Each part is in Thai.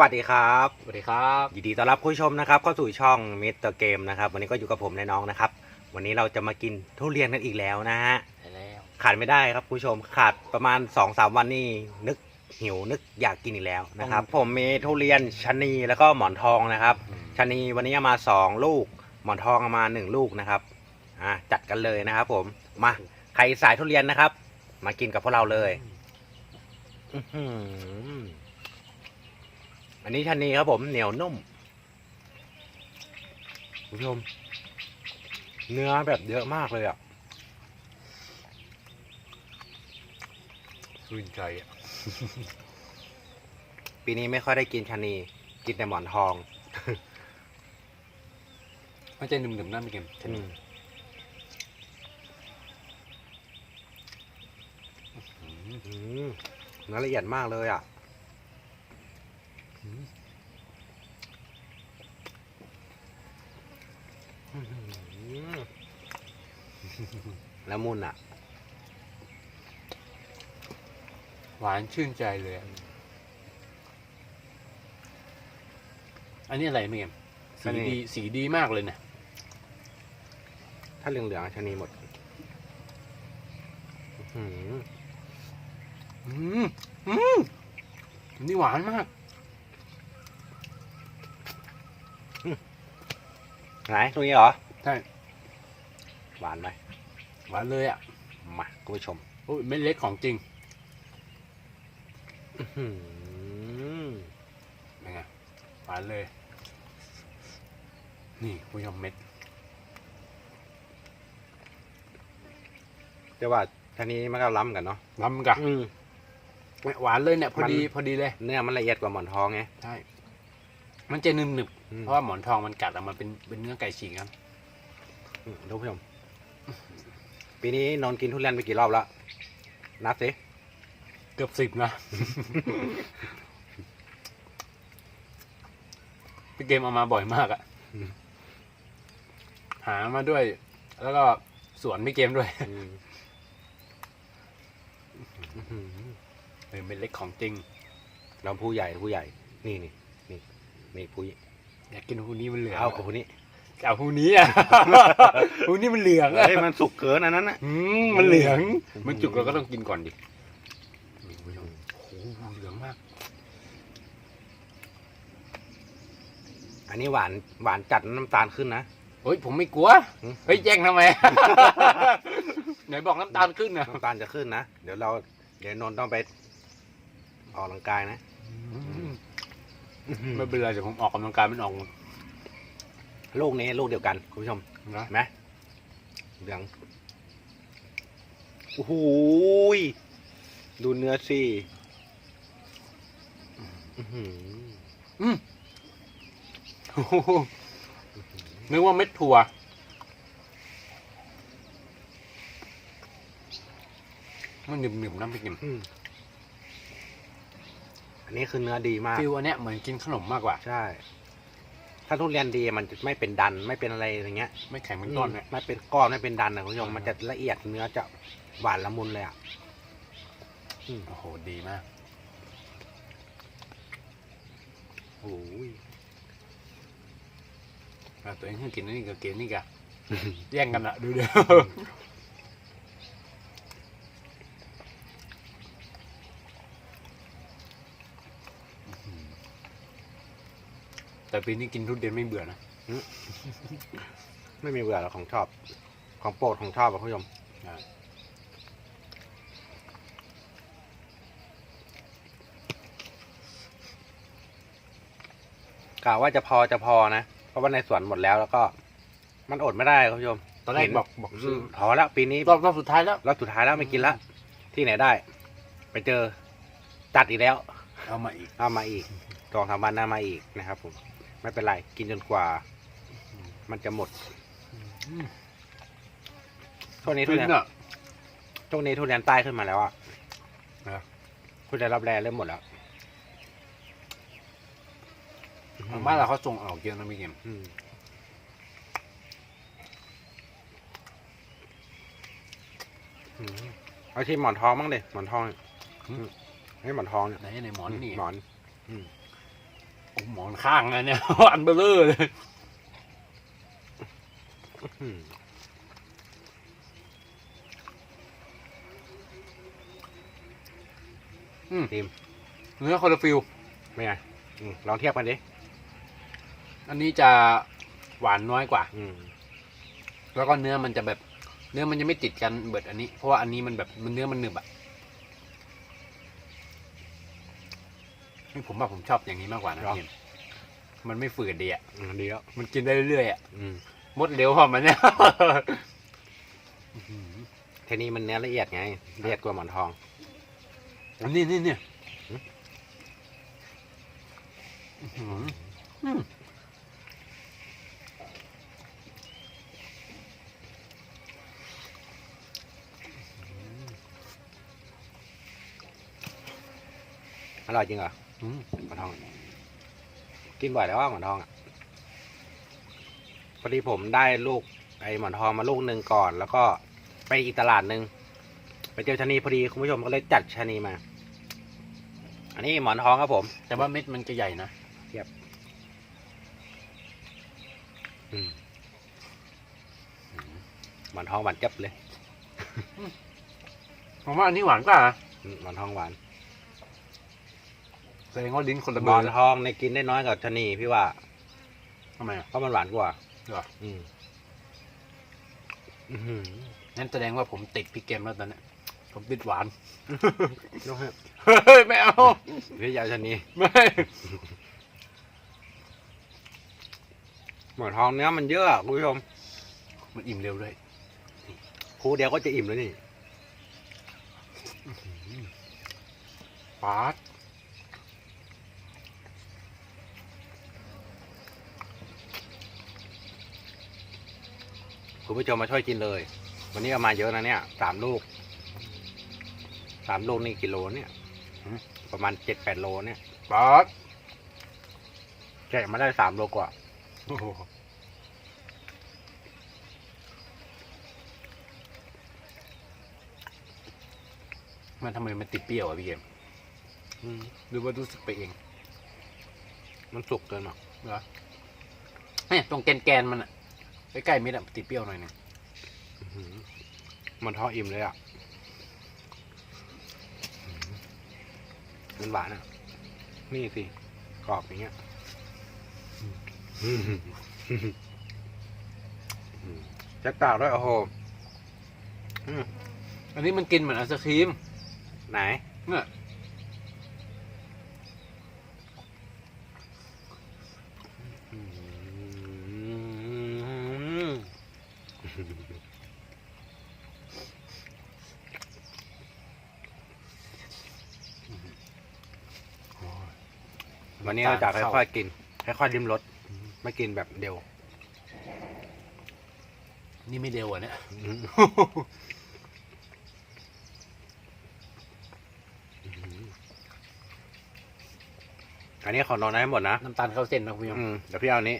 วัสดีครับ สวัสดีครับ ยินดีต้อนรับผู้ชมนะครับเข้าสู่ช่องมิสเตอร์เกมนะครับ วันนี้ก็อยู่กับผมและน้องนะครับ วันนี้เราจะมากินทุเรียนกันอีกแล้วนะฮะ ใช่แล้วขาดไม่ได้ครับผู้ชม ขาดประมาณ2อสวันนี่นึกหิวนึกอยากกินอีกแล้วนะครับ ผมมีทุเรียนชะนีแล้วก็หมอนทองนะครับชะนีวันนี้เอามา2ลูก หมอนทองเอามา1ลูกนะครับ อะจัดกันเลยนะครับ ผม มาใครสายทุเรียนนะครับ มากินกับพวกเราเลย อื้อหือ อันนี้ชะนีครับผมเหนียวนุ่มคุณผู้ชมเนื้อแบบเยอะมากเลยอะชื่นใจอะ ปีนี้ไม่ค่อยได้กินชะนีกินแต่หมอนทองมันจะหนึมๆนั่นไม่เกมอืมอืมเนื้อละเอียดมากเลยอะอื้อหือแล้วมุนอะ หวานชื่นใจเลย อันนี้อะไรไม่เมอัสีนนี้ ดีสีดีมากเลยเนะถ้าเหลืองๆชะนีหมดอื้อหืออืมอืมอันนี่หวานมาก ไหนตรงนี้เหรอ ใช่ หวานไหมหวานเลยอะมาคุณผู้ชมโอ้ยเม็ดเล็กของจริงอื้อหือเป็นไงหวานเลย นี่ผู้ชมเม็ดแต่ว่าชะนีมันก็ล้ำกันเนาะล้ำกะอืมหวานเลยเนี่ยพอดีมันพอดีเลย เนื้อมันละเอียดกว่าหมอนทองไงใช่ มันจะหนึบหนึบๆอืม เพราะว่าหมอนทองมันกัดออกมาเป็นเป็นเนื้อไก่ฉีกครับ อืมท่านผู้ชม ปีนี้นนท์กินทุเรียนไปกี่รอบแล้ว นับสิ เกือบสิบนะ พี่เกมเอามาบ่อยมากอะอืม หามาด้วย แล้วก็สวนพี่เกมด้วยอืมอื้อหือเออเป็นเล็กของจริง เราผู้ใหญ่ผู้ใหญ่ นี่นี่ นี่นี่ผู้ใหญ่อยากกินหูนี้มันเหลืองเอากับผู้นี้เอาหูนี้อะหูนี้มันเหลืองอะเฮ้ยมันสุกเกินอันนั้นนะอืมมันเหลืองอืมมันจุกเราก็ต้องกินก่อนดินี่คุณผู้ชมโอ้โหเหลืองมาก อันนี้หวานหวานจัดน้ำตาลขึ้นนะเฮ้ยผมไม่กลัวอืมเฮ้ยแย่งทำไม ไหนบอกน้ำตาลขึ้นนะน้ำตาลจะขึ้นนะ เดี๋ยวเรา เดี๋ยวนนท์ต้องไปออกกำลังกายนะ ไม่เป็นไรเดี๋ยวผมออกกำลังกายมันออกหมดลูกนี้ลูกเดียวกันคุณผู้ชมนะเห็นไหมเหลืองโอ้โหยดูเนื้อสิอื้อหืออืมโอ้โหนึกว่าเม็ดถั่วมันหนึบๆน้ำพริกหนึบ อืมอันนี้คือเนื้อดีมากฟิลอันเนี้ยเหมือนกินขนมมากกว่า ใช่ ถ้าทุเรียนดีมันจะไม่เป็นดันไม่เป็นอะไรอย่างเงี้ย ไม่แข็งเป็นก้อนเนี่ยไม่เป็นก้อนไม่เป็นดันนะคุณผู้ชมอืมมันจะละเอียดเนื้อจะหวานละมุนเลยอะอืมโอ้โหดีมากโอ้ยอะตัวเองเพิ่งกินนี่กับเกมนี่กะแย่งกันอะดูเดี๋ยว แต่ปีนี้กินทุเรียนไม่เบื่อนะไม่มีเบื่อหรอกของชอบ ของโปรดของชอบอะคุณผู้ชมอ่ากะว่าจะพอจะพอนะ เพราะว่าในสวนหมดแล้วแล้วก็ มันอดไม่ได้คุณผู้ชมตอนแรกเห็นบอกบอกอืซื้อมพอแล้วปีนี้รอบรอบสุดท้ายแล้วรอบสุดท้ายแล้วไม่กินละที่ไหนได้ ไปเจอจัดอีกแล้ว เอามาอีก เอามาอีกสองสามวันหน้ามาอีกนะครับผม ไม่เป็นไร กินจนกว่า มันจะหมดช่วงนี้ทุฟินเรียนอะช่วงนี้ทุเรียนใต้ขึ้นมาแล้วอะนะทุเรียนรับแรเริ่มหมดแล้วบ้านเราเขาส่งออกเยอะนะพี่เกมอืมอืมเอาที่หมอนทองบ้างดิหมอนทองเนี่ยอืมให้หมอนทองเนี่ยไหนในหมอนนี่หมอน อืม หมอนข้างอันเนี่ยอันเบลอเลยอืมอืมทีมเนื้อคนละฟิลไม่ไงอืมลองเทียบกันดิ อันนี้จะหวานน้อยกว่า อืม แล้วก็เนื้อมันจะแบบ เนื้อมันจะไม่ติดกันเบิดอันนี้ เพราะว่าอันนี้มันแบบมันเนื้อมันหนึบอะ นี่ผมว่าผมชอบอย่างนี้มากกว่านะพี่เอ็มมันไม่ฝืดดีอะอืมดีแล้วมันกินได้เรื่อยๆอะอืมมดเร็วพอมันเนี่ยเทนี้มันเนื้อละเอียดไงละเอียดกว่าหมอนทองอันนี้นี่เนี่ยอื้อหืออืมอร่อยจริงเหรออืม หมอนทอง กินบ่อยแล้วว่าหมอนทองอะพอดีผมได้ลูกไอหมอนทองมาลูกหนึ่งก่อน แล้วก็ไปอีกตลาดหนึ่งไปเจอชะนีพอดีคุณผู้ชมก็เลยจัดชะนีมา อันนี้หมอนทองครับผม แต่ว่าเม็ดมันจะใหญ่นะอืมหมอนทองหวานจับเลย ผมว่าอันนี้หวานกว่านะอืมหมอนทองหวาน แสดงว่าลิ้นคนละหมเบออร์นแล้วทองในยกินได้น้อยกว่าชะนีพี่ว่า ทำไมอะเพราะมันหวานกว่า เหรออืมอื้อหือนั่นแสดงว่าผมติดพี่เกมแล้วตอนเนี้ยผมติดหวานน้องฮะเฮ้ยไม่เอา พี่ยาวชะนีไม่ หมอนทองเนื้อมันเยอะอะคุณผู้ชมมันอิ่มเร็วด้วย ครูเดียวก็จะอิ่มแล้วนี่ ปาด คุณผู้ชมมาช่วยกินเลย วันนี้เอามาเยอะนะเนี่ยสามลูกสามลูกนี่กิโลเนี่ยประมาณเจ็ดแปดโลเนี่ยปาดแกะมาได้สามโลกว่าโมันทำไมมันติดเปรี้ยวอะพี่เกมอืมหรือว่ารู้สึกไปเอง มันสุกเกินหรอเนี่ยตรงแกนแกนๆมันอะ ใกล้ๆมิดอะติดเปรี้ยวหน่อยหนึงมันทอดอิ่มเลยอะมันหวานอะ นี่สิ กรอบอย่างเงี้ยอืมจะกล่าวด้วยโอ้โหอันนี้มันกินเหมือนไอศครีม ไหนเนี่ย อืม วันนี้เราจะค่อยๆกินค่อยๆริมรสไม่กินแบบเดียวๆนี่ไม่เร็วอะเนี่ยอันนี้ขอนอนให้หมดนะ น้ำตาลเข้าเส้นนะคุณผู้ชมอืมเดี๋ยวพี่เอาอันนี้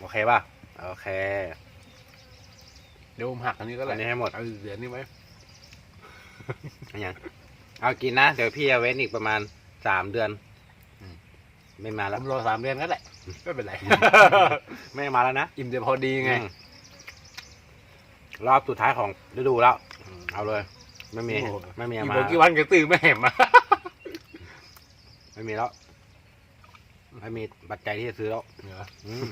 โอเคป่ะ โอเค เดี๋ยวผมหักอันนี้ก็อัได้นนี้ให้หมด เอาเหลือนี่ไว้อันยังเอากินนะ เดี๋ยวพี่เอาเว้นอีกประมาณสามเดือน ไม่มาผแล้วมรอสามเดือนก็ได้ไม่เป็นไร ไม่มาแล้วนะ อิ่มแต่พอดีไงอืมรอบสุดท้ายของฤดูแล้ว เอาเลย ไม่มี โอ้โห ไม่มีอีกมาบอกกี่วันก็ตื่นไม่เห็นมา ไม่มีแล้ว ไม่มีปัจจัยที่จะซื้อแล้วเหรออืม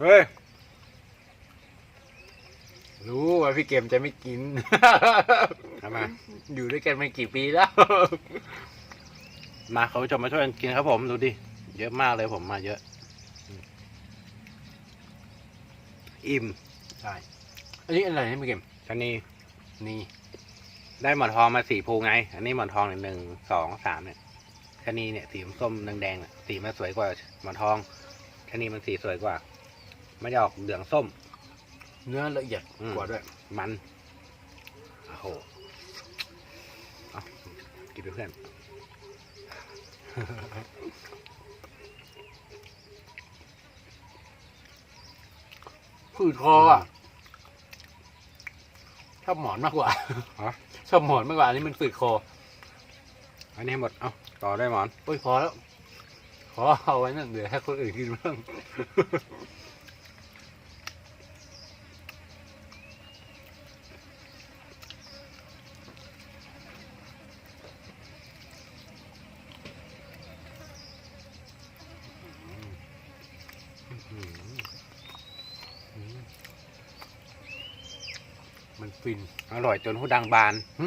เฮ้ย รู้ว่าพี่เกมจะไม่กิน ทำไมอยู่ด้วยกันมากี่ปีแล้ว มาเขาจะมาช่วยกันกินครับผมดูดิ เยอะมากเลยผมมาเยอะ อิ่มใช่อันนี้อะไรให้พี่เกมชันนี้นี่ ได้หมอนทองมาสี่ภูไง อันนี้หมอนทองหนึ่งหนึ่งสองสามเนี่ยชะนีเนี่ยสีส้มแดงๆเนี่ยสีมันสวยกว่าหมอนทองชะนีมันสีสวยกว่า มันจะออกเหลืองส้ม เนื้อละเอียดกว่าด้วยมัน โอ้โหกินไปเพื่อน ผืดคออะชอบหมอนมากกว่าชอบหมอนมากกว่าอันนี้มันฝืดคออันนี้หมด เอาต่อได้หมอน โอ้ยพอแล้วขอเอาไว้นั่นเดี๋ยวให้คนอื่นกินบ้าง ฟิน อร่อยจนหูดังบานหึ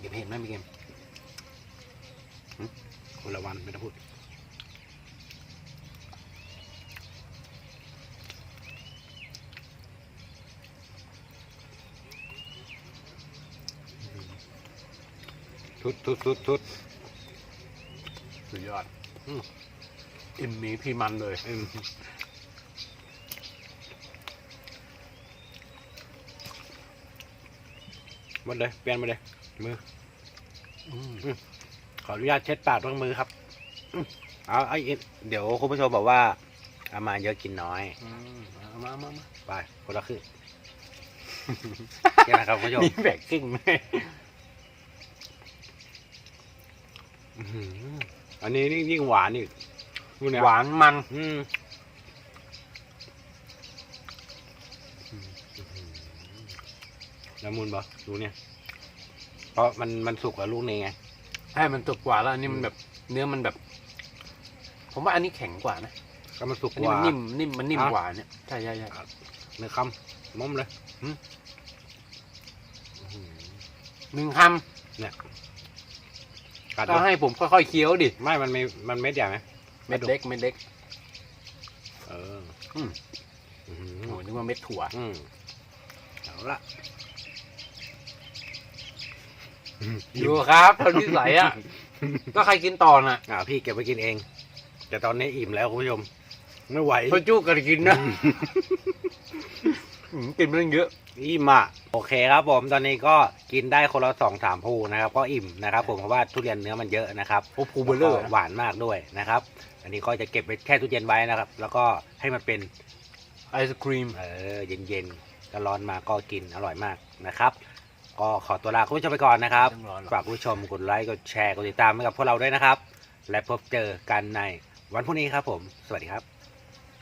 เก็บเห็นไหมพี่เกมหึคนละวันไม่ต้องพูด ทุดทุดทุดทุดสุดยอดอืมอิ่มหมีพี่มันเลยอืมหมดเลยเปลี่ยนมาเลยมืออืมขออนุญาตเช็ดปากด้วยมือครับอืมเอาไอ้อิเดี๋ยวคุณผู้ชมบอกว่าเอามาเยอะกินน้อยอืมเอามามามาไปคนละครึ่งแค่นะครับคุณผู้ชมมีแบกกิ้งไหม อื้อหืออันนี้นี่ยิ่งหวานอีกดูเยหวานมันอืมละมุนปะดูเนี่ย เพราะมันมันสุกกว่าลูกนี้ไงให้มันสุกกว่าแล้ว อันนี้มันแบบเนื้อมันแบบ ผมว่าอันนี้แข็งกว่านะก็มันสุกอันกนี้ว่ามันนิ่มนิ่มมันนิ่มอะกว่าเนี่ยใช่ใช่ใช่เนื้อคำมุมเลยหืมอื้อหือหนึ่งค กัดำดูก็ให้ผมค่อยๆเคี้ยวดิ ไม่มันไม่มันเม็ดใหญ่ไหมเม็ดเล็กเม็ดเล็ก เอออืมอื้อหือโอ้นึกว่าเม็ดถั่ว อืมเอาละอยู่ครับทนที่ไหลอะ ก็ใครกินต่อน่ะอ่าพี่เก็บไปกินเอง แต่ตอนนี้อิ่มแล้วคุณผู้ชม ไม่ไหวพอจู้กันกินนะ อืมกินไม่ต้องเยอะ อิ่มอะโอเคครับผมตอนนี้ก็กินได้คนละสองสามภูนะครับ ก็อิ่มนะครับ ผมเพราะว่าทุเรียนเนื้อมันเยอะนะครับโอ้ภูเบลเลอร์ แล้วก็หวานมากด้วยนะครับ อันนี้ก็จะเก็บไปแช่ตู้เย็นไว้นะครับ แล้วก็ให้มันเป็น ไอศครีม เออเย็นๆก็ร้อนมาก็กินอร่อยมากนะครับ ก็ขอตัวลาคุณผู้ชมไปก่อนนะครับต้องร้อนหรอฝากคุณผู้ชมกดไลค์ กดแชร์ กดติดตามให้กับพวกเราด้วยนะครับ และพบเจอกันในวันพรุ่งนี้ครับผม สวัสดีครับ